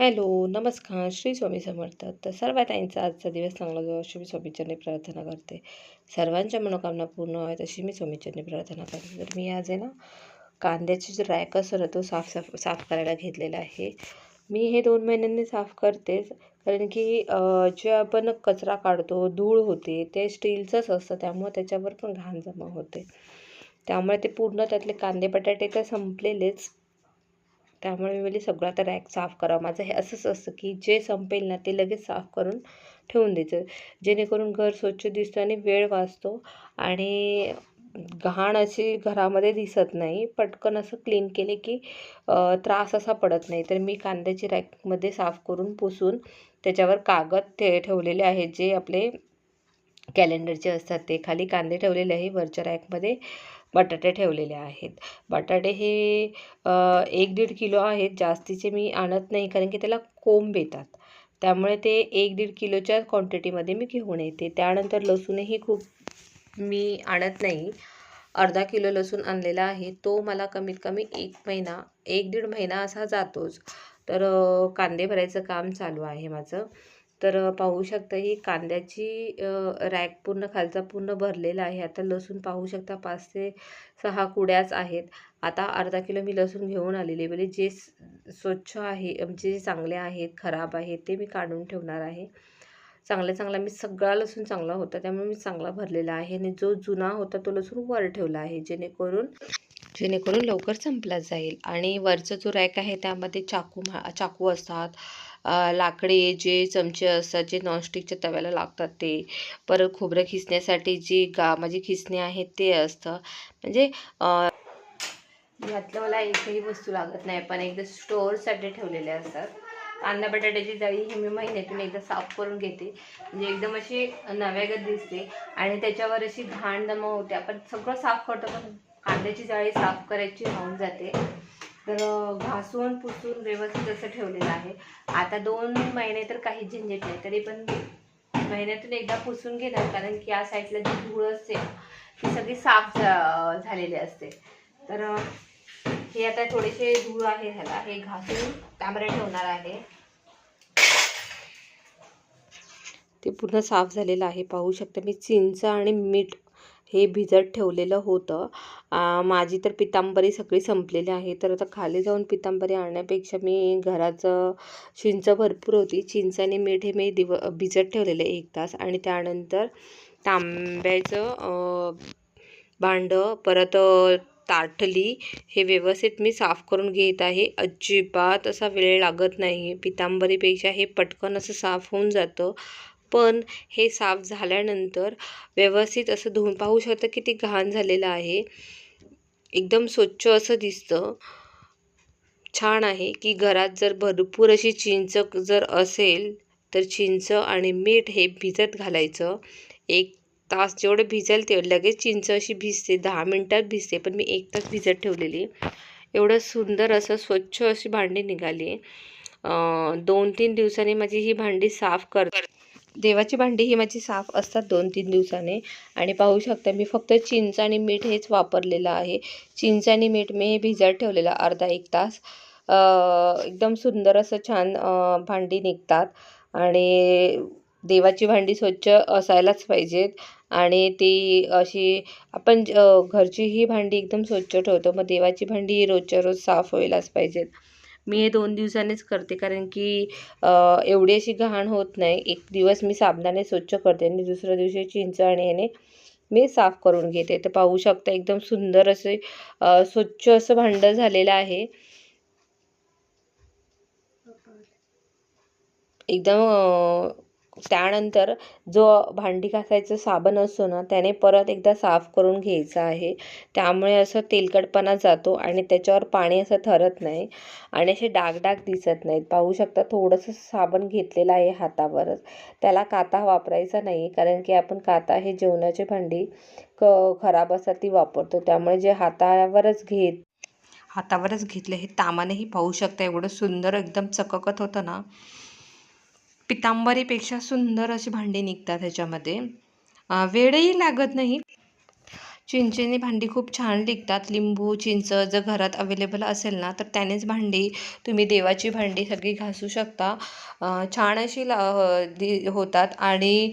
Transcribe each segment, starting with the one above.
Hello नमस्कार श्री स्वामी समर्थ. तर सर्व ताईंचा आजचा दिवस चांगला जाऊ अशी मी स्वामीचरणी प्रार्थना करते. सर्वांच्या मनोकामना पूर्ण व्हाव्यात अशी मी स्वामीचरणी प्रार्थना करते. तर मी आज आहे ना कांद्याची जो रॅक असतो तो साफ साफ साफ करायला घेतलेला आहे. मी हे दोन महिन्यांनी साफ करतेच कारण की जे आपण कचरा काढतो धूळ होते ते स्टीलचंच असतं त्यामुळे त्याच्यावर पण घाण जमा होते. त्यामुळे ते पूर्ण त्यातले कांदे बटाटे तर संपलेलेच त्यामुळे मी म्हणजे सगळं आता रॅक साफ करावं माझं हे असंच असतं की जे संपेल ना ते लगेच साफ करून ठेवून द्यायचं. जेणेकरून घर स्वच्छ दिसतं आणि वेळ वाचतो आणि घाण अशी घरामध्ये दिसत नाही. पटकन असं क्लीन केले की त्रास असा पडत नाही. तर मी कांद्याची रॅकमध्ये साफ करून पुसून त्याच्यावर कागद ते ठेवलेले आहेत जे आपले कॅलेंडरचे असतात. ते खाली कांदे ठेवलेले आहे वरच्या रॅकमध्ये बटाटे ठेवलेले आहेत. बटाटे हे एक दीड किलो आहेत. जास्तीचे मी आणत नाही कारण की त्याला कोंब येतात. त्यामुळे ते एक दीड किलोच्या क्वांटिटीमध्ये मी घेऊन येते. त्यानंतर लसूणही खूप मी आणत नाही. अर्धा किलो लसूण आणलेला आहे. तो मला कमीत कमी एक महिना एक दीड महिना असा जातोच. तर कांदे भरायचं काम चालू आहे माझं. तर पाहू शकता ही कांद्याची रॅक पूर्ण खालचा पूर्ण भरलेला आहे. आता लसूण पाहू शकता पाच ते सहा कुड्याच आहेत. आता अर्धा किलो मी लसूण घेऊन आलेले म्हणजे जे स्वच्छ आहे म्हणजे जे चांगले आहेत खराब आहेत ते मी काढून ठेवणार आहे. चांगल्या चांगला मी सगळा लसूण चांगला होता त्यामुळे मी चांगला भरलेला आहे. आणि जो जुना होता तो लसूण वर ठेवला आहे जेणेकरून जेणेकरून लवकर संपला जाईल. आणि वरचा जो रॅक आहे त्यामध्ये चाकू चाकू असतात. लाकडी जे चमचे असतात जे नॉनस्टिकच्या तव्याला लागतात ते परत खोबरं खिसण्यासाठी जी गा माझी खिसणे आहेत ते असतं. म्हणजे यातलं मला एकही वस्तू लागत नाही पण एकदा स्टोअरसाठी ठेवलेले असतात. कांदा बटाट्याची जाळी ही मी महिन्यातून एकदा साफ करून घेते. म्हणजे एकदम अशी नव्यागत दिसते आणि त्याच्यावर अशी घाण जमा होते. आपण सगळं साफ करतो पण कांद्याची जाळी साफ करायची राहून जाते. तर घासून पुसून व्यवस्थित असं ठेवलेलं आहे. आता दोन महिने तर काही झंझट नाही तरी पण महिन्यातून एकदा पुसून घेणार कारण की या साईडला जी धूळ असते ती सगळी साफ झा- झालेली असते. तर हे आता थोडेसे धूळ आहे ह्याला हे घासून त्यामध्ये ठेवणार आहे. ते पूर्ण साफ झालेलं आहे पाहू शकता मी चिंच आणि मीठ हे भिजत ठेवलेलं होतं. माझी तर पितांबरी सगळी संपलेली आहे. तर आता खाली जाऊन पितांबरी आणण्यापेक्षा मी घराचं चिंच भरपूर होती. चिंच आणि मीठ हे मी दिव भिजत ठेवलेलं एक तास. आणि त्यानंतर तांब्याचं भांडं परत ताटली हे व्यवस्थित मी साफ करून घेत आहे. अजिबात असा वेळ लागत नाही पितांबरीपेक्षा हे पटकन असं साफ होऊन जातं. पण हे साफ झाल्यानंतर व्यवस्थित असं धुवून पाहू शकता किती घाण झालेलं आहे. एकदम स्वच्छ असं दिसतं. छान आहे की घरात जर भरपूर अशी चिंच जर असेल तर चिंच आणि मीठ हे भिजत घालायचं. एक तास जेवढं भिजेल ते लगेच चिंच अशी भिजते. दहा मिनटात भिजते पण मी एक तास भिजत ठेवलेली. एवढं सुंदर असं स्वच्छ अशी भांडी निघाली. दोन तीन दिवसांनी माझी ही भांडी साफ कर देवाची भांडी ही माझी साफ असतात दोन तीन दिवसाने. आणि पाहू शकता मी फक्त चिंच आणि मीठ हेच वापरलेलं आहे. चिंच आणि मीठ मी हे भिजत ठेवलेलं अर्धा एक तास. एकदम सुंदर असं छान भांडी निघतात. आणि देवाची भांडी स्वच्छ असायलाच पाहिजेत. आणि ती अशी आपण घरची ही भांडी एकदम स्वच्छ ठेवतो. मग देवाची भांडी ही रोजच्या रोज साफ व्हायलाच पाहिजेत. मी हे दोन दिवसांनीच करते कारण की एवढी अशी घाण होत नाही. एक दिवस मी साबणाने स्वच्छ करते आणि दुसऱ्या दिवशी चिंच आणि ह्याने मी साफ करून घेते. तर पाहू शकता एकदम सुंदर असे स्वच्छ असं भांडं झालेलं आहे. एकदम त्यानंतर जो भांडी घासायचं साबण असतो ना त्याने परत एकदा साफ करून घ्यायचा आहे. त्यामुळे असं तेलकटपणा जातो आणि त्याच्यावर पाणी असं ठरत नाही आणि असे डाग डाग दिसत नाहीत. पाहू शकता थोडंसं साबण घेतलेलं आहे हातावरच. त्याला काता वापरायचा नाही कारण की आपण काता हे जेवणाची भांडी क खराब असतात ती वापरतो. त्यामुळे जे हातावरच घेत हातावरच घेतलं हे तामानेही पाहू शकता. एवढं सुंदर एकदम चककत होतं ना पितांबरीपेक्षा सुंदर अशी भांडी निघतात ह्याच्यामध्ये. वेळही लागत नाही. चिंचेने भांडी खूप छान निघतात. लिंबू चिंच जर घरात अवेलेबल असेल ना तर त्यानेच भांडी तुम्ही देवाची भांडी सगळी घासू शकता. छान अशी ला दि होतात आणि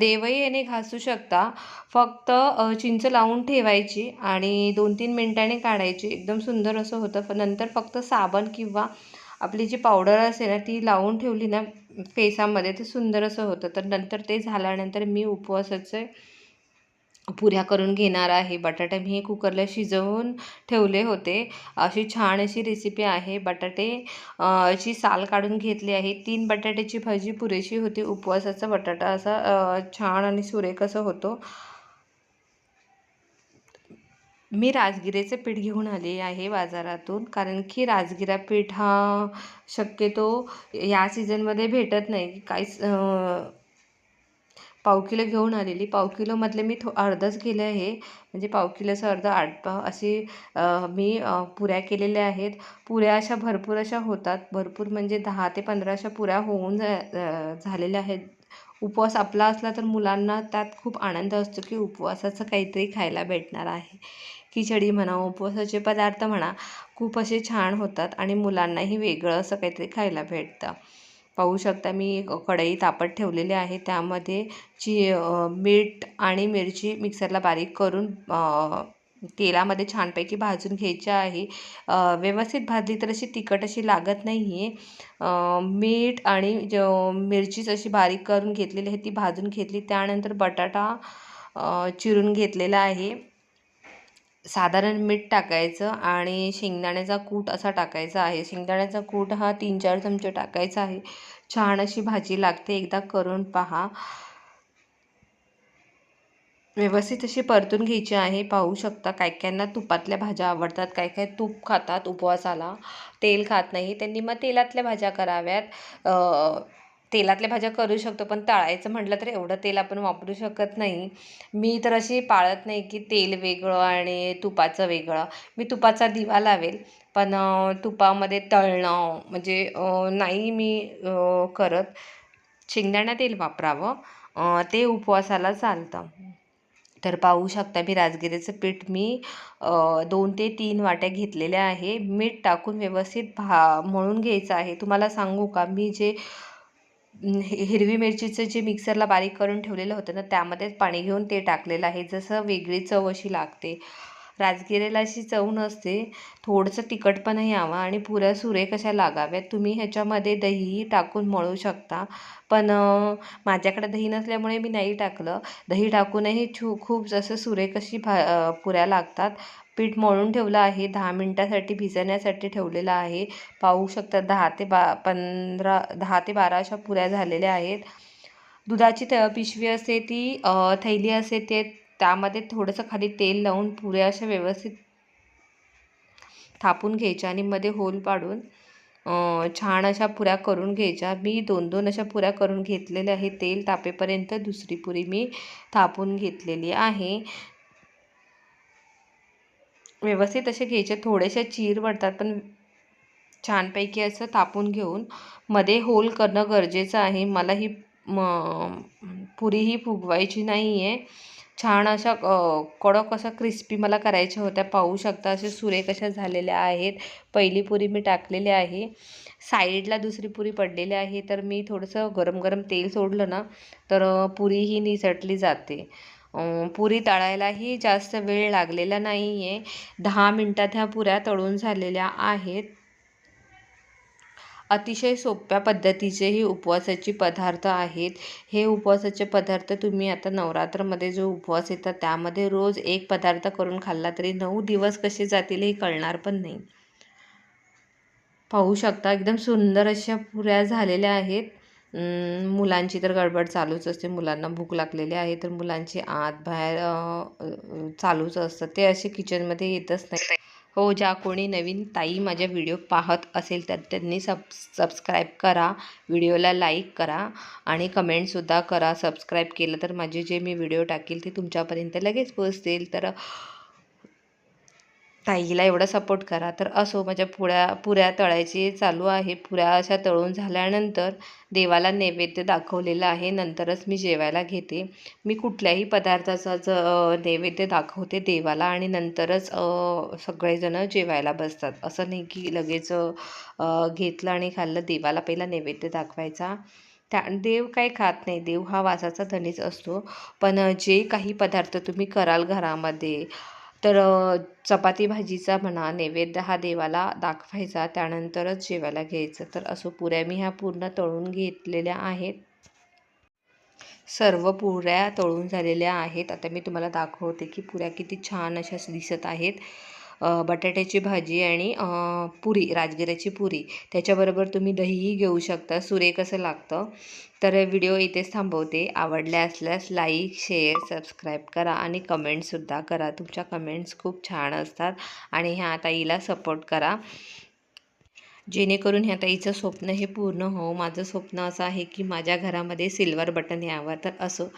देवही याने घासू शकता. फक्त चिंच लावून ठेवायची आणि दोन तीन मिनटाने काढायची. एकदम सुंदर असं होतं. पण नंतर फक्त साबण किंवा आपली जी पावडर असेल ना ती लावून ठेवली ना फेसामध्ये ते सुंदर असं होतं. तर नंतर ते झाल्यानंतर मी उपवासाचे पुऱ्या करून घेणार आहे. बटाटे मी कुकरला शिजवून ठेवले होते. अशी छान अशी रेसिपी आहे. बटाटे ची साल काढून घेतली आहे. तीन बटाट्याची भाजी पुरेशी होती. उपवासाचा बटाटा असा छान आणि सुरेख असं होतो. मी राजगिरेचं पीठ घेऊन आले आहे बाजारातून कारण की राजगिरा पीठ हा शक्यतो या सीझनमध्ये भेटत नाही. काहीच पाव किलो घेऊन आलेली. पाव किलोमधले मी थो अर्धच केले आहे. म्हणजे पाव किलोचं अर्ध आठ पाव अशी मी पुऱ्या केलेल्या आहेत. पुऱ्या अशा भरपूर अशा होतात. भरपूर म्हणजे दहा ते पंधरा अशा पुऱ्या होऊन जा झालेल्या आहेत. उपवास आपला असला तर मुलांना त्यात खूप आनंद असतो की उपवासाचं काहीतरी खायला भेटणार आहे. खिचडी म्हणा उपवासाचे पदार्थ म्हणा खूप असे छान होतात आणि मुलांनाही वेगळं असं काहीतरी खायला भेटतं. पाहू शकता मी कढई तापत ठेवलेली आहे. त्यामध्ये ची मीठ आणि मिरची मिक्सरला बारीक करून तेलामध्ये छानपैकी भाजून घ्यायची आहे. व्यवस्थित भाजली तर अशी तिखट अशी लागत नाही आहे मीठ आणि ज मिरचीच अशी बारीक करून घेतलेली आहे ती भाजून घेतली. त्यानंतर बटाटा चिरून घेतलेला आहे. साधारण मीठ टाकायचं आणि शेंगदाण्याचा कूट असा टाकायचा आहे. शेंगदाण्याचा कूट हा तीन चार चमचे टाकायचा आहे. छान अशी भाजी लागते. एकदा करून पहा. व्यवस्थित अशी परतून घ्यायची आहे. पाहू शकता काय कायांना तुपातल्या भाज्या आवडतात काय काय तूप खातात उपवासाला. तेल खात नाही. त्यांनी मग तेलातल्या भाज्या कराव्यात. तेलातल्या भाज्या करू शकतो पण तळायचं म्हटलं तर एवढं तेल आपण वापरू शकत नाही. मी तर अशी पाळत नाही की तेल वेगळं आणि तुपाचं वेगळं. मी तुपाचा दिवा लावेल पण तुपामध्ये तळणं म्हणजे नाही मी करत. शेंगदाणा तेल वापरावं ते उपवासाला चालतं. तर पाहू शकता मी राजगिरीचं पीठ मी दोन ते तीन वाट्या घेतलेल्या आहे. मीठ टाकून व्यवस्थित भा मळून घ्यायचं आहे. तुम्हाला सांगू का? मी जे हिरवी मिरचीचं जे मिक्सरला बारीक करून ठेवलेलं होतं ना त्यामध्येच पाणी घेऊन ते टाकलेलं आहे. जसं वेगळी चव अशी लागते. राजगिरेला अशी चव नसते. थोडंसं तिखटपणा यावा आणि पुऱ्या सुरेख अशा लागाव्यात? तुम्ही ह्याच्यामध्ये दहीही टाकून मळू शकता. पण माझ्याकडे दही नसल्यामुळे मी नाही टाकलं. दही टाकूनही छू खूप जसं सुरेख अशी भा पुऱ्या लागतात. पीठ मळून ठेवलं आहे. दहा मिनटासाठी भिजण्यासाठी ठेवलेलं आहे. पाहू शकता दहा ते बा पंधरा दहा ते बारा अशा पुऱ्या झालेल्या आहेत. दुधाची त पिशवी असते ती थैली असते ते त्यामध्ये थोडंसं खाली तेल लावून पुऱ्या अशा व्यवस्थित थापून घ्यायच्या आणि मध्ये होल पाडून छान अशा पुऱ्या करून घ्यायच्या. मी दोन दोन अशा पुऱ्या करून घेतलेल्या आहे तेल तापेपर्यंत दुसरी पुरी मी थापून घेतलेली आहे. व्यवस्थित असे घ्यायचे. थोडेसे चीर पडतात पण छानपैकी असं तापून घेऊन मध्ये होल करणं गरजेचं आहे. मला ही म पुरी ही फुगवायची नाही आहे छान अशा कडक अशा क्रिस्पी मला करायच्या होत्या. पाहू शकता असे सुरेख अशा झालेल्या आहेत. पहिली पुरी मी टाकलेली आहे. साईडला दुसरी पुरी पडलेली आहे. तर मी थोडंसं गरम गरम तेल सोडलं ना तर पुरी ही निसटली जाते. पुरी तळायलाही जास्त वेळ लागलेला नाही आहे दहा मिनटात ह्या पुऱ्या तळून झालेल्या आहेत. अतिशय सोप्या पद्धतीचे हे उपवासाचे पदार्थ आहेत. हे उपवासाचे पदार्थ तुम्ही आता नवरात्रमध्ये जो उपवास येतात त्यामध्ये रोज एक पदार्थ करून खाल्ला तरी नऊ दिवस कसे जातील हे कळणार पण नाही. पाहू शकता एकदम सुंदर अशा पुऱ्या झालेल्या आहेत. मुलांची तर गडबड चालूच असते. मुलांना भूक लागलेली आहे तर मुलांची आत बाहेर चालूच असतं. ते असे किचनमध्ये येतच नाही. हो ज्या कोणी नवीन ताई माझ्या व्हिडिओ पाहत असेल तर त्यांनी सब सबस्क्राईब करा व्हिडिओला लाईक करा आणि कमेंटसुद्धा करा. सबस्क्राईब केलं तर माझे जे मी व्हिडिओ टाकेल ते तुमच्यापर्यंत लगेच पोचतील तर ताईला एवढा सपोर्ट करा. तर असो माझ्या पुऱ्या पुऱ्या तळायची चालू आहे. पुऱ्या अशा तळून झाल्यानंतर देवाला नैवेद्य दाखवलेलं आहे. नंतरच मी जेवायला घेते. मी कुठल्याही पदार्थाचा ज नैवेद्य दाखवते देवाला आणि नंतरच सगळेजणं जेवायला बसतात. असं नाही की लगेच घेतलं आणि खाल्लं देवाला पहिला नैवेद्य दाखवायचा. त्या देव काही खात नाही. देव हा वासाचा धनीच असतो. पण जे काही पदार्थ तुम्ही कराल घरामध्ये तर चपाती भाजीचा म्हणा नैवेद्य हा देवाला दाखवायचा त्यानंतरच जेवायला घ्यायचं. तर असो पुऱ्या मी ह्या पूर्ण तळून घेतलेल्या आहेत. सर्व पुऱ्या तळून झालेल्या आहेत. आता मी तुम्हाला दाखवते की पुऱ्या किती छान अशा दिसत आहेत. बटाट्याची भाजी आणि पुरी राजगिऱ्याची पुरी. त्याच्याबरोबर तुम्ही दहीही घेऊ शकता. सुरे कसं लागतं. तर व्हिडिओ इथेच थांबवते. आवडल्या असल्यास लाईक शेअर सबस्क्राईब करा आणि कमेंट्ससुद्धा करा. तुमच्या कमेंट्स खूप छान असतात आणि ह्या ताईला सपोर्ट करा. जेणेकरून ह्या ताईचं स्वप्न हे पूर्ण हो. माझं स्वप्न असं आहे की माझ्या घरामध्ये सिल्वर बटन यावं. तर असो.